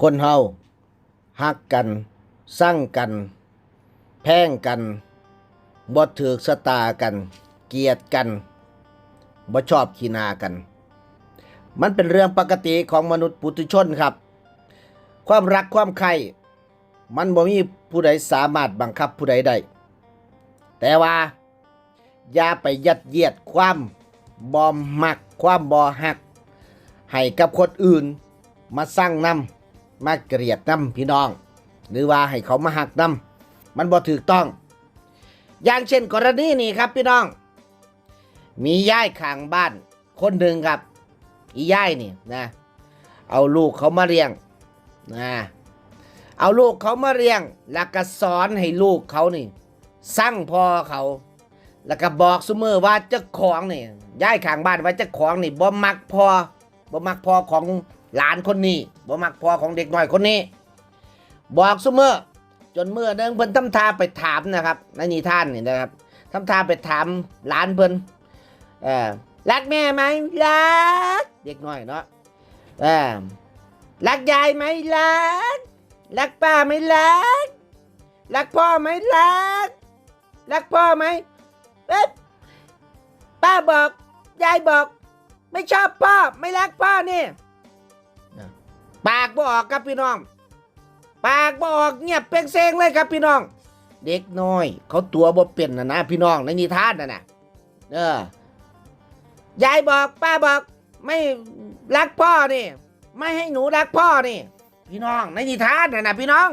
คนเฮาฮักกัน สร้างกัน แพงกันบ่ถือกสตากัน เกลียดกันบ่ชอบขีนากัน มันเป็นเรื่องปกติของมนุษย์ปุถุชนครับ ความรักความใคร่มันบ่มีผู้ใดสามารถบังคับผู้ใดได้ แต่ว่าอย่าไปยัดเยียดความบอมมัก ความบอหัก ให้กับคนอื่นมาสร้างนำ มาเกลียดนำพี่น้อง หรือว่าให้เขามาหักนำมันบ่ถูกต้อง อย่างเช่นกรณีนี้ครับพี่น้อง มีย่ายข้างบ้าน คนหนึ่งครับ อีย่ายนี่นะ เอาลูกเขามาเลี้ยงนะเอาลูกเขามาเลี้ยง แล้วก็สอนให้ลูกเขานี่สั่งพ่อเขา แล้วก็บอกเสมอว่าเจ้าของนี่ยายข้างบ้านว่าเจ้าของนี่บ่มักพอบ่มักพ่อของ หลานคนนี้บ่มักพอของเด็กน้อยคนนี้ บอกเสมอจนเมื่อหนึงเพิ่นทำทาไปถามนะครับในนิทานนี่นะครับทำทาไปถามหลานเพิ่นเออรักแม่ไหมรักเด็กน้อยเนาะเออรักยายไหมรักรักป้าไหมรักรักพ่อไหมรักรักพ่อไหมเอ๊ะป้าบอกยายบอก ไม่ชอบพ่อ ไม่รักพ่อเนี่ย ปากบออกครับพี่น้อง ปากบออกเงียบเป็นเซงเลยครับพี่น้อง เด็กน้อย เขาตัวบ่เป็นนะนะพี่น้องในนิทานนะนะเออยายบอกป้าบอกไม่รักพ่อนี่ ไม่ให้หนูรักพ่อนี่ พี่น้องในนิทานนะนะพี่น้อง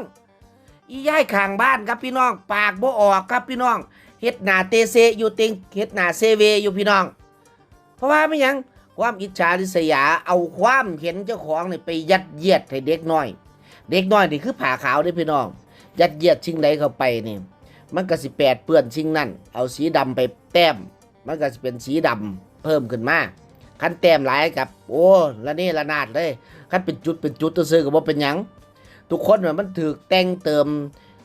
อียายข้างบ้านครับพี่น้อง ปากบ่ออกครับพี่น้องเฮ็ดหน้าเตเซอยู่ติงเฮ็ดหน้าเซเวอยู่พี่น้อง เพราะว่าไม่ยัง ความอิจฉาริษยา เอาความเห็นเจ้าของนี่ไปยัดเยียดให้เด็กน้อย เด็กน้อยนี่คือผ่าขาวเด้พี่น้อง ยัดเยียดชิงใดเข้าไปนี่ มันก็สิแปดเปื้อนชิงนั่น เอาสีดำไปแต้ม มันก็สิเป็นสีดำเพิ่มขึ้นมาคันแต้มหลายกับ โอ้ละนี่ละนาดเลยคันเป็นจุดเป็นจุดตัวซื้อก็บ่เป็นหยังทุกคนน่ะมันถือแต่งเติม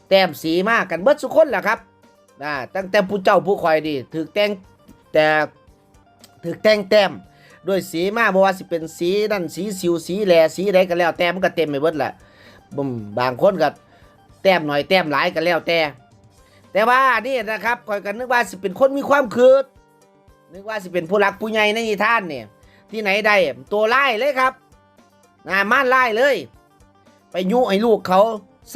แต้มสีมากกันเบิดทุกคนแหละครับอ่าตั้งแต่ผู้เจ้าผู้คอยดีถือแต่งแต่ถือแต่งแต้ม ด้วยสีมาบ่ว่าสิเป็นสีนั่นสีสิวสีแหลสีใดก็แล้วแต่มันก็เต็มไปเบิดแหละบ่มบางคนก็แต้มหน่อยแต้มหลายก็แล้วแต่ แต่ว่านี่นะครับคอยกันนึกว่าสิเป็นคนมีความคืดนึกว่าสิเป็นผู้รักผู้ใหญ่ในนิทานเนี่ยที่ไหนได้ตัวไล่เลยครับงานม่านไล่เลย ไปยุให้ลูกเขา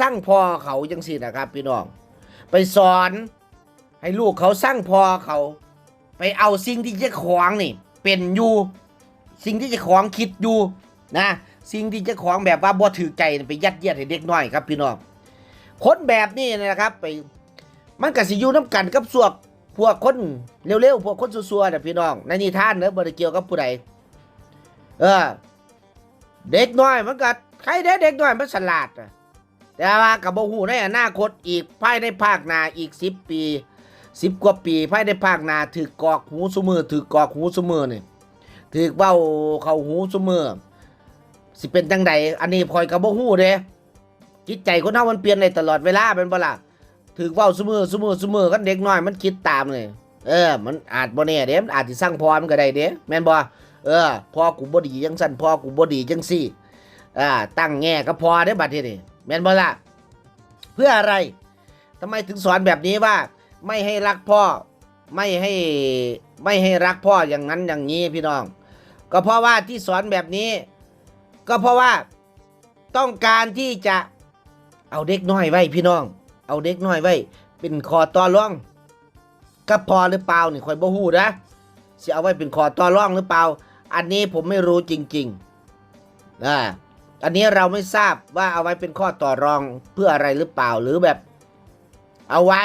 สร้างพอเขาจังสินะครับ พี่น้อง ไปสอนให้ลูกเขาสร้างพอเขา ไปเอาสิ่งที่เจ้าของนี่ เป็นอยู่สิ่งที่จ้าของคิดอยู่นะสิ่งที่จ้าของแบบว่าบ่ถือใจไปยัดเยียดให้เด็กน้อยครับพี่น้องคนแบบนี้นะครับไปมันก็สิยู่น้ำกันกับสวกพวกคนเร็วๆพวกคนซัวๆนะพี่น้องในนิทานเนอะบ่ได้เกียวกับผู้ใดเออเด็กน้อยมันก็ใครเด้เด็กน้อยมันฉลาดแต่ว่ากับบ่ฮู้ในอนาคตอีกภายในภาคหน้าอีก10ปี 10กว่าปีภายในภาคนาถือกอกหูซุมือถือกอกหูซุมือนี่ถือเว้าเข้าหูซุมือสิเป็นจังใดอันนี้พลอยกับบ่ฮู้เด้จิตใจคนเฮามันเปลี่ยนได้ตลอดเวลาเป็นบ่ล่ะถือเว้าซุมือซุมือซุมือกันเด็กน้อยมันคิดตามเลย เออ มันอาจบ่แน่เด้มันอาจสิสร้างพรมันก็ได้เด้แม่นบ่เออพ่อกูบ่ดีจังซั่นพ่อกูบ่ดีจังซี่อ่าตั้งแง่ก็พอได้บัดทีนี้แม่นบ่ล่ะเพื่ออะไรทำไมถึงสอนแบบนี้ว่า ไม่ให้รักพ่อ ไม่ให้ไม่ให้รักพ่ออย่างนั้นอย่างนี้พี่น้อง ก็เพราะว่าที่สอนแบบนี้ ก็เพราะว่าต้องการที่จะเอาเด็กน้อยไว้พี่น้อง เอาเด็กน้อยไว้ เป็นคอต่อร่องก็พอหรือเปล่านี่คอยบ่ฮู้นะสิเอาไว้เป็นคอต่อร่องหรือเปล่า อันนี้ผมไม่รู้จริงๆอ่าอันนี้เราไม่ทราบว่าเอาไว้เป็นข้อต่อรองเพื่ออะไรหรือเปล่าหรือแบบ เอาไว้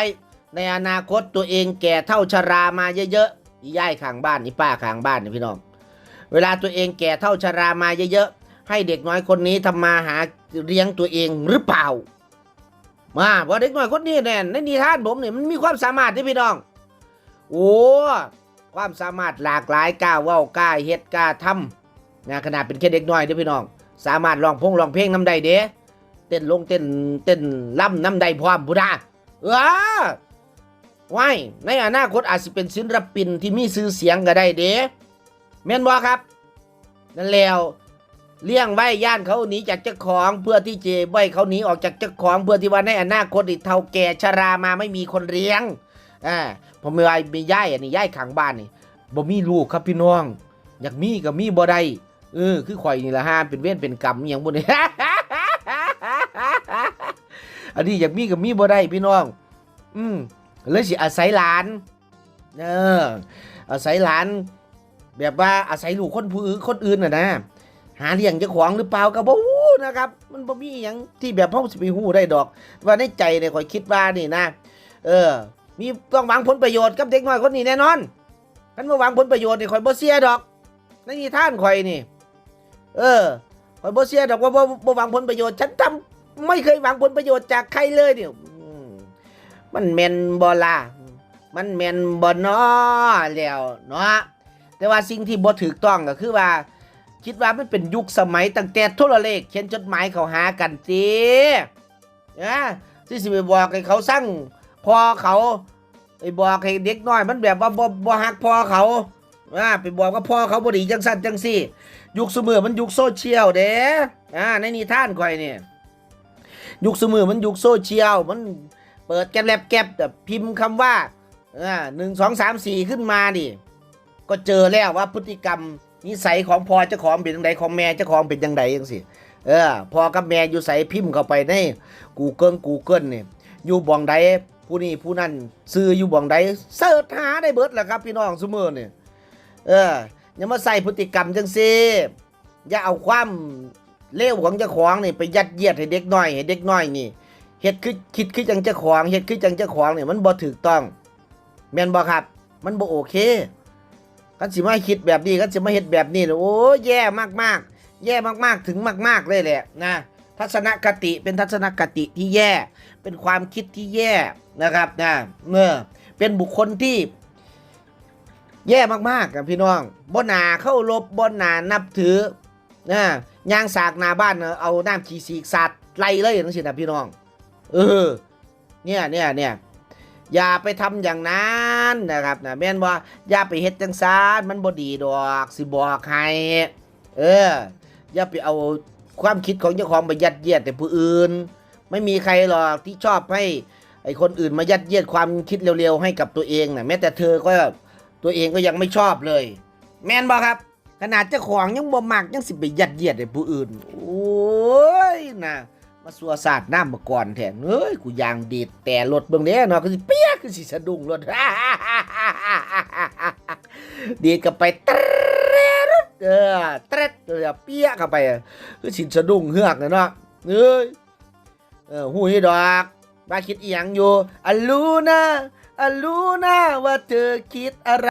ในอนาคตตัวเองแก่เท่าชรามาเยอะๆอีย่ายข้างบ้านนี่ป้าข้างบ้านนี่พี่น้อง เวลาตัวเองแก่เท่าชรามาเยอะๆให้เด็กน้อยคนนี้ทำมาหาเลี้ยงตัวเองหรือเปล่า มาเพราเด็กน้อยคนนี้เนี่ยในนิทานผมเนี่ยมันมีความสามารถที่พี่น้อง โอ้ความสามารถหลากหลายกล้าว้ากล้าเฮ็ดกล้าทำนะขนาดเป็นแค่เด็กน้อยเด้อพี่น้อง สามารถร้องพงร้องเพลงน้ำใดเด้เต้นลงเต้นเต้นล่ำน้ำใดพร้อมพุทธาเออ ว้ายในอนาคตอาจจะเป็นศิลปินที่มีชื่อเสียงก็ได้เด้แม่นบ่ครับ นั่นแล้วเลี้ยงไว้ย่านเขาหนีจากเจ้าของเพื่อที่จะไว้เขาหนีออกจากเจ้าของเพื่อที่ว่าในอนาคตอีเท่าแก่ชรามาไม่มีคนเลี้ยงอ่าผมไม่ว่ามีย่ายอันนี้ย่ายขังบ้านนี่บ่มีลูกครับพี่น้อง อยากมีก็มีบ่ได้เออคือข่อยนี่ละฮะเป็นเวรเป็นกรรมอย่างบ่นี่อันนี้อยากมีก็มีบ่ได้พี่น้อง อืม เลยสิอาศัยหลานเอออาศัยหลาน แบบว่าอาศัยลูกคนผู้อื่นคนอื่นน่ะนะหาเลี้ยงเจ้าของหรือเปล่าก็บ่ฮู้นะครับ มันบ่มีหยังที่แบบเฮาสิไปฮู้ได้ดอก ว่าในใจเนี่ยข่อยคิดว่านี่นะ เออ มีต้องหวังผลประโยชน์กับเด็กน้อยคนนี้แน่นอนคันบ่หวังผลประโยชน์นี่ข่อยบ่เสียดอกในนิทานข่อยนี่ เออข่อยบ่เสียดอกว่าบ่บ่หวังผลประโยชน์ ฉันทำไม่เคยหวังผลประโยชน์จากใครเลยเนี่ย มันแมนบ่ล่ะมันแมนบ่น้อแล้วเนาะแต่ว่าสิ่งที่บ่ถูกต้องก็คือว่า คิดว่ามันเป็นยุคสมัยตั้งแต่โทรเลขเขียนจดหมายเขาหากันสินะที่สิไปบอกให้เขาสั่งพอเขาไปบอกให้เด็กน้อย มันแบบว่าบ่บ่ฮักพอเขาอ่าไปบอกว่าพ่อเขาบดีจังสั่นจังซี่ยุคสมือมันยุคโซเชียลเด้อ่าในนิทานข่อยเนี่ยุคสมือมันยุคโซเชียลมัน เปิดแกลบแก็บแบบพิมพ์คำว่าอ่าหนึ่งสองสามสี่ขึ้นมาดิก็เจอแล้วว่าพฤติกรรมนิสัยของพอเจ้าของเป็นยังไงของแม่เจ้าของเป็นยังไงยังสิเออพอกับแม่อยู่ใส่พิมพ์เข้าไปใน Google Google เนี่ยอยู่บ่องใดผู้นี้ผู้นั้นซื้ออยู่บ่องใดเสิร์ชหาได้เบิดแหละครับพี่น้องสมือเนี่ยเอออย่ามาใส่พฤติกรรมจังซีอย่าเอาความเลวของเจ้าของนี่ไปยัดเยียดให้เด็กน้อยให้เด็กน้อยนี่ เฮ็ดคือคิดคือจังจ้าของเฮ็ดคือจังจ้าของเนี่ยมันบ่ถูกต้อง แม่นบ่ครับ มันบ่โอเคกันสิมาคิดแบบนี้กันสิมาเฮ็ดแบบนี้เลยโอ้แย่มากๆ แย่มากๆถึงมาก ๆเลยแหละนะทัศนคติเป็นทัศนคติที่แย่ เป็นความคิดที่แย่นะครับนะเมื่อเป็นบุคคลที่ แย่มากๆกับพี่น้องบ่หนาเข้ารบบ่หนานับถือนะย่างสากหนาบ้านเอาน้ำขี้สีกสัตว์ไล่เลยจังซี่นะพี่น้อง เออ เนี่ยเนี่ยเนี่ยอย่าไปทำอย่างนั้นนะครับนะแม่นว่าอย่าไปเฮ็ดจังซานมันบ่ดีดอกสิบอกให้เออ อย่าไปเอาความคิดของเจ้าของไปยัดเยียดแต่ผู้อื่น ไม่มีใครหรอกที่ชอบให้ไอคนอื่นมายัดเยียดความคิดเร็วๆให้กับตัวเองนะแม้แต่เธอก็ตัวเองก็ยังไม่ชอบเลย แม่นบ่ครับ ขนาดเจ้าของยังบ่มักยังสิไปยัดเยียดให้ผู้อื่น โอ้ยนะ มาสัวศาสตร์น้ำมาก่อนแทนเฮ้ยกูยางดีดแต่รถเบิ่งนี้เนาะคือสิเปี้ยคือสิสะดุ้งรถดีดกับไปเตร็ดเออเตร็ดเออเปี้ยกับไปอะคือสิสะดุ้งเฮือกเลยเนาะเอ้ยเออหูยดอกมาคิดอีหยังอยู่อะรู้นะอะรู้นะว่าเธอคิดอะไร